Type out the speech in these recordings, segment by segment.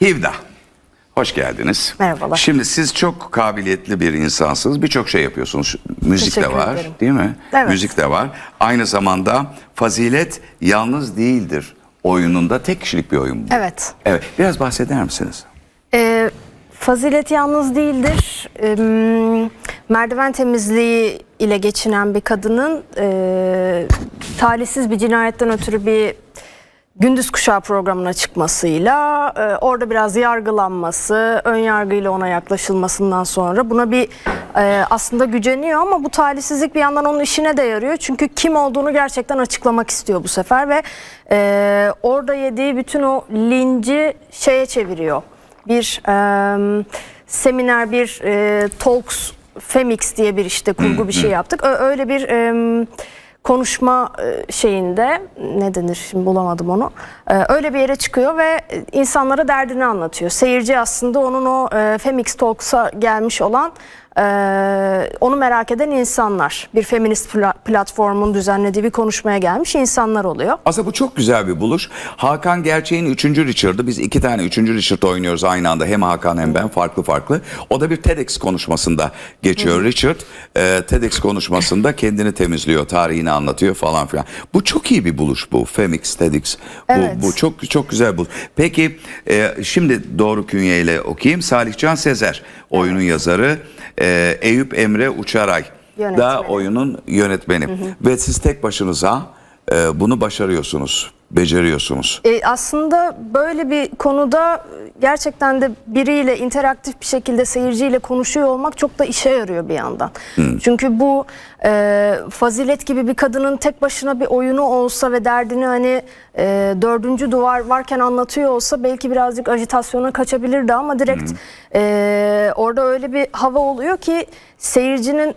Hivda. Hoş geldiniz. Merhabalar. Şimdi siz çok kabiliyetli bir insansınız. Birçok şey yapıyorsunuz. Müzik de var, ederim. değil mi? Evet. Müzik de var. Aynı zamanda Fazilet Yalnız Değildir oyununda tek kişilik bir oyun bu. Evet. Evet. Biraz bahseder misiniz? Ee, fazilet yalnız değildir. Ee, merdiven temizliği ile geçinen bir kadının e, talihsiz bir cinayetten ötürü bir gündüz kuşağı programına çıkmasıyla e, orada biraz yargılanması, ön yargıyla ona yaklaşılmasından sonra buna bir e, aslında güceniyor ama bu talihsizlik bir yandan onun işine de yarıyor. Çünkü kim olduğunu gerçekten açıklamak istiyor bu sefer ve e, orada yediği bütün o linci şeye çeviriyor. Bir e, seminer, bir e, talks Femix diye bir işte kurgu bir şey yaptık. Öyle bir e, konuşma e, şeyinde ne denir şimdi bulamadım onu. E, Öyle bir yere çıkıyor ve insanlara derdini anlatıyor. Seyirci aslında onun o e, Femix Talks'a gelmiş olan e, onu merak eden insanlar. Bir feminist pla- platformun düzenlediği bir konuşmaya gelmiş insanlar oluyor. Aslında bu çok güzel bir buluş. Hakan Gerçeğin 3. Richard'ı. Biz iki tane 3. Richard oynuyoruz aynı anda. Hem Hakan hem ben farklı farklı. O da bir TEDx konuşmasında geçiyor. Richard e, TEDx konuşmasında kendini temizliyor, tarihini anlatıyor falan filan. Bu çok iyi bir buluş bu. Femix, TEDx. Bu, Evet. bu çok çok güzel bu. Peki e, şimdi doğru künyeyle okuyayım. Salihcan Sezer oyunun yazarı. E, Eyüp Emre Uçaray da Yönetmeni. oyunun yönetmeni. Ve siz tek başınıza e, bunu başarıyorsunuz, beceriyorsunuz. E, aslında böyle bir konuda gerçekten de biriyle interaktif bir şekilde seyirciyle konuşuyor olmak çok da işe yarıyor bir yandan. Çünkü bu e, fazilet gibi bir kadının tek başına bir oyunu olsa ve derdini hani e, dördüncü duvar varken anlatıyor olsa belki birazcık ajitasyona kaçabilirdi ama direkt e, orada öyle bir hava oluyor ki seyircinin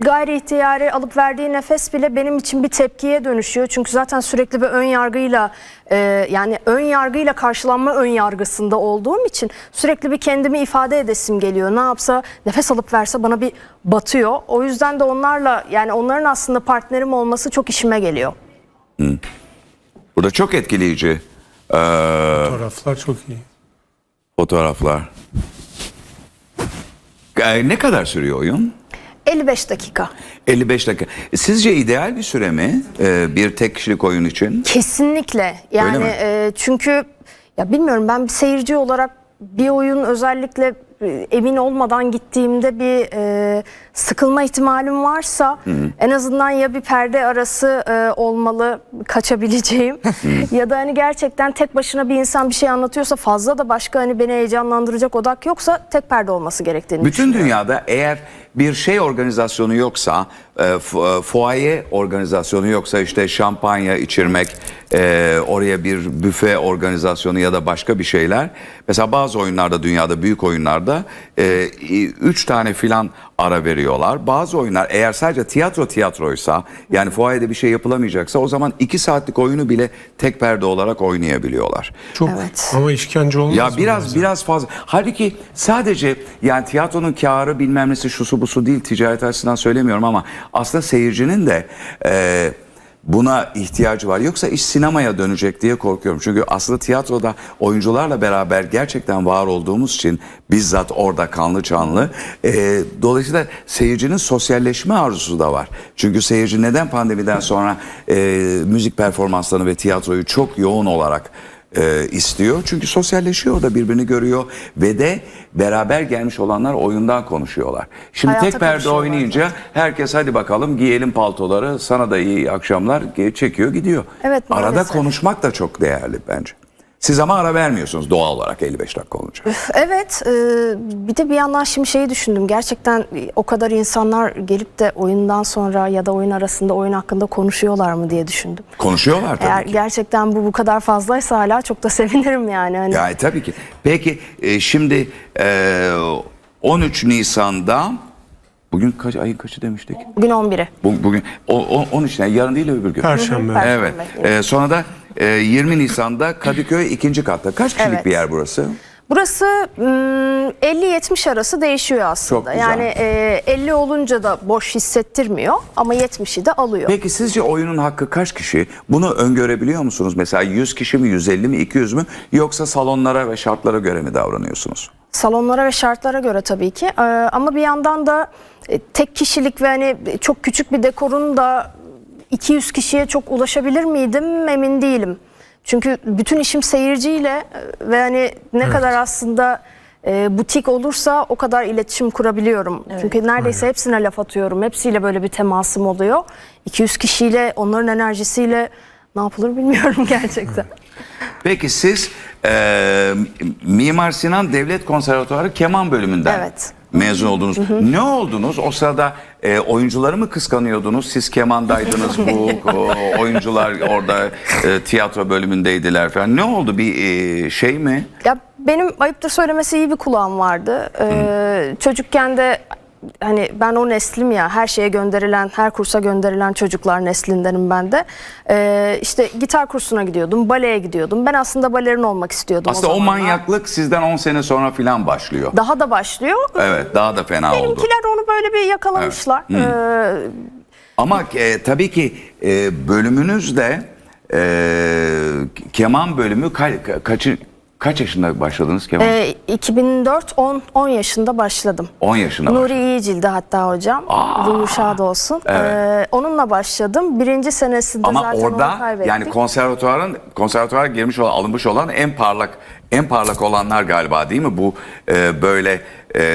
gayri ihtiyari alıp verdiği nefes bile benim için bir tepkiye dönüşüyor. Çünkü zaten sürekli bir ön yargıyla e, yani ön yargıyla karşılanma ön yargısında olduğum için sürekli bir kendimi ifade edesim geliyor. Ne yapsa nefes alıp verse bana bir batıyor. O yüzden de onlarla yani onların aslında partnerim olması çok işime geliyor. Burada çok etkileyici e, Fotoğraflar çok iyi. fotoğraflar. E, ne kadar sürüyor oyun? 55 dakika. 55 dakika. Sizce ideal bir süre mi e, bir tek kişilik oyun için? Kesinlikle. Yani mi? e, çünkü ya bilmiyorum ben bir seyirci olarak bir oyun özellikle emin olmadan gittiğimde bir e, sıkılma ihtimalim varsa en azından ya bir perde arası e, olmalı kaçabileceğim. Ya da hani gerçekten tek başına bir insan bir şey anlatıyorsa fazla da başka hani beni heyecanlandıracak odak yoksa tek perde olması gerektiğini Bütün dünyada eğer bir şey organizasyonu yoksa, e, e, fuaye organizasyonu yoksa işte şampanya içirmek, e, oraya bir büfe organizasyonu ya da başka bir şeyler. Mesela bazı oyunlarda dünyada büyük oyunlarda e, i- üç tane filan ara veriyorlar. Bazı oyunlar eğer sadece tiyatro tiyatroysa yani fuayede bir şey yapılamayacaksa o zaman iki saatlik oyunu bile tek perde olarak oynayabiliyorlar. Çok Evet. ama işkence olmaz Ya biraz bazen? biraz fazla. Halbuki sadece yani tiyatronun karı bilmem nesi şusu busu değil ticaret açısından söylemiyorum ama aslında seyircinin de e, buna ihtiyacı var. Yoksa iş sinemaya dönecek diye korkuyorum. Çünkü aslında tiyatroda oyuncularla beraber gerçekten var olduğumuz için bizzat orada kanlı canlı. e, dolayısıyla seyircinin sosyalleşme arzusu da var. Çünkü seyirci neden pandemiden sonra e, müzik performanslarını ve tiyatroyu çok yoğun olarak e, istiyor. Çünkü sosyalleşiyor da birbirini görüyor ve de beraber gelmiş olanlar oyundan konuşuyorlar. Şimdi Hayata tek perde oynayınca herkes hadi bakalım giyelim paltoları sana da iyi akşamlar çekiyor gidiyor. Evet, Arada maalesef. konuşmak da çok değerli bence. Siz ama ara vermiyorsunuz doğal olarak 55 dakika olunca. Evet, e, bir de bir yandan şimdi şeyi düşündüm. Gerçekten o kadar insanlar gelip de oyundan sonra ya da oyun arasında oyun hakkında konuşuyorlar mı diye düşündüm. Konuşuyorlar tabii Eğer ki. gerçekten bu bu kadar fazlaysa hala çok da sevinirim yani. Hani Yani tabii ki. Peki e, şimdi e, 13 Nisan'da bugün kaç ayın kaçı demiştik? Bugün 11'i. Bu- Bugün o, o, 13 yani yarın değil öbür gün. Perşembe. Perşembe. Evet. Ee, sonra da e, 20 Nisan'da Kadıköy ikinci katta. Kaç kişilik Evet. bir yer burası? Burası mm, 50-70 arası değişiyor aslında. Çok güzel. Yani e, 50 olunca da boş hissettirmiyor ama 70'i de alıyor. Peki sizce oyunun hakkı kaç kişi? Bunu öngörebiliyor musunuz? Mesela 100 kişi mi, 150 mi, 200 mü? Yoksa salonlara ve şartlara göre mi davranıyorsunuz? Salonlara ve şartlara göre tabii ki. Ee, ama bir yandan da e, tek kişilik ve hani çok küçük bir dekorun da 200 kişiye çok ulaşabilir miydim emin değilim. Çünkü bütün işim seyirciyle e, ve hani ne kadar aslında e, butik olursa o kadar iletişim kurabiliyorum. Çünkü neredeyse hepsine laf atıyorum. Hepsiyle böyle bir temasım oluyor. 200 kişiyle onların enerjisiyle ne yapılır bilmiyorum gerçekten. Peki siz e, Mimar Sinan Devlet Konservatuarı keman bölümünden Evet. Mezun oldunuz. Ne oldunuz? O sırada e, oyuncuları mı kıskanıyordunuz? Siz kemandaydınız bu o, oyuncular orada e, tiyatro bölümündeydiler falan. Ne oldu? Bir e, şey mi? Ya benim ayıptır söylemesi iyi bir kulağım vardı. Ee, çocukken de hani ben o neslim ya her şeye gönderilen, her kursa gönderilen çocuklar neslindenim ben de. Ee, işte gitar kursuna gidiyordum, baleye gidiyordum. Ben aslında balerin olmak istiyordum Aslında o, zamanlar. manyaklık sizden 10 sene sonra falan başlıyor. Daha da başlıyor. Evet daha da fena oldu. Benimkiler onu böyle bir yakalamışlar. Ee, Ama e, tabii ki e, bölümünüzde e, keman bölümü ka- kaçı, kaç yaşında başladınız keman? e, 2004 10 10 yaşında başladım. 10 yaşında Nuri başladınız. İyicil'di hatta hocam. Ruhu şad olsun. Evet. Ee, onunla başladım. Birinci senesinde Ama zaten onu orada kaybettik. yani konservatuvarın konservatuvara girmiş olan alınmış olan en parlak en parlak olanlar galiba değil mi? Bu e, böyle e,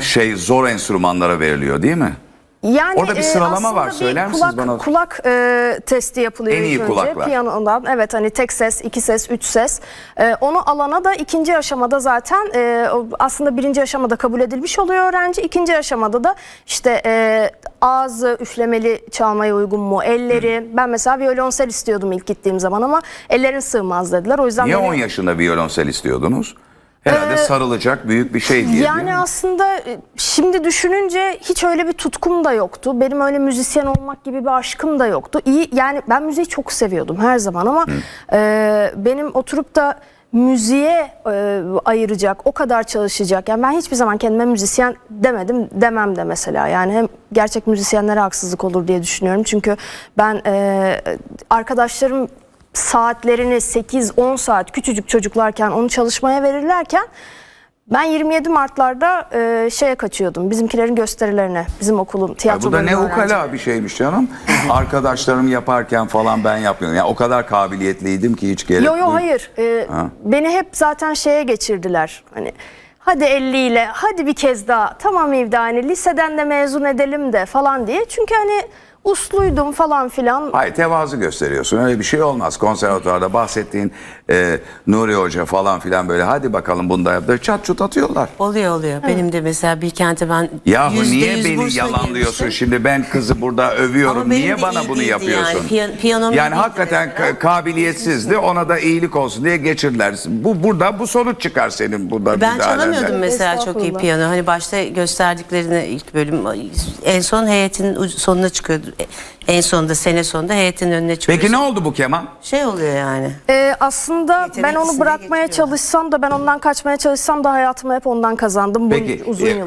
şey zor enstrümanlara veriliyor değil mi? Yani Orada bir e, sıralama aslında var. Söyler misiniz kulak, bana? Kulak e, testi yapılıyor En iyi önce kulaklar. piyanodan. Evet hani tek ses, iki ses, üç ses. E, onu alana da ikinci aşamada zaten e, aslında birinci aşamada kabul edilmiş oluyor öğrenci. İkinci aşamada da işte e, ağzı üflemeli çalmaya uygun mu, elleri. Ben mesela violonsel istiyordum ilk gittiğim zaman ama ellerin sığmaz dediler. O yüzden Niye beni- 10 yaşında violonsel istiyordunuz? Herhalde sarılacak büyük bir şey diye. Yani aslında e, şimdi düşününce hiç öyle bir tutkum da yoktu. Benim öyle müzisyen olmak gibi bir aşkım da yoktu. İyi yani ben müziği çok seviyordum her zaman ama e, benim oturup da müziğe e, ayıracak, o kadar çalışacak. Yani ben hiçbir zaman kendime müzisyen demedim, demem de mesela. Yani hem gerçek müzisyenlere haksızlık olur diye düşünüyorum. Çünkü ben e, arkadaşlarım saatlerini 8-10 saat küçücük çocuklarken onu çalışmaya verirlerken ben 27 Mart'larda e, şeye kaçıyordum. Bizimkilerin gösterilerine. Bizim okulun Ya tiyatro bu da ne ukala bir şeymiş canım. Arkadaşlarım yaparken falan ben yapmıyorum. Yani o kadar kabiliyetliydim ki hiç gerek Yo yo duy- hayır. E, beni hep zaten şeye geçirdiler. Hani hadi 50 ile hadi bir kez daha tamam Evde hani liseden de mezun edelim de falan diye. Çünkü hani usluydum falan filan. Hayır tevazu gösteriyorsun. Öyle bir şey olmaz. Konservatuvarda bahsettiğin e, Nuri Hoca falan filan böyle hadi bakalım bunda yap. Böyle Çat çut atıyorlar. Oluyor oluyor. Benim de mesela Bilkent'e ben Yahu yüzde niye yüz beni bursla yalanlıyorsun? girmiştim. Şimdi ben kızı burada övüyorum. Ama benim Niye de bana iyi bunu değildi yapıyorsun? yani. Piyan- piyanom yani hakikaten mesela. ka- kabiliyetsizdi. Ona da iyilik olsun diye geçirdiler. Bu burada bu sonuç çıkar senin burada. Ben müdahalenden. çalamıyordum mesela çok iyi Estağfurullah. piyano. Hani başta gösterdiklerini ilk bölüm en son heyetin uc- sonuna çıkıyordu. En sonunda sene sonunda heyetin önüne çıkıyor. Peki ne oldu bu keman? Şey oluyor yani. Ee, aslında Yetenek ben onu bırakmaya getiriyor. çalışsam da ben ondan kaçmaya çalışsam da hayatımı hep ondan kazandım. Bu Peki, uzun e, yıl.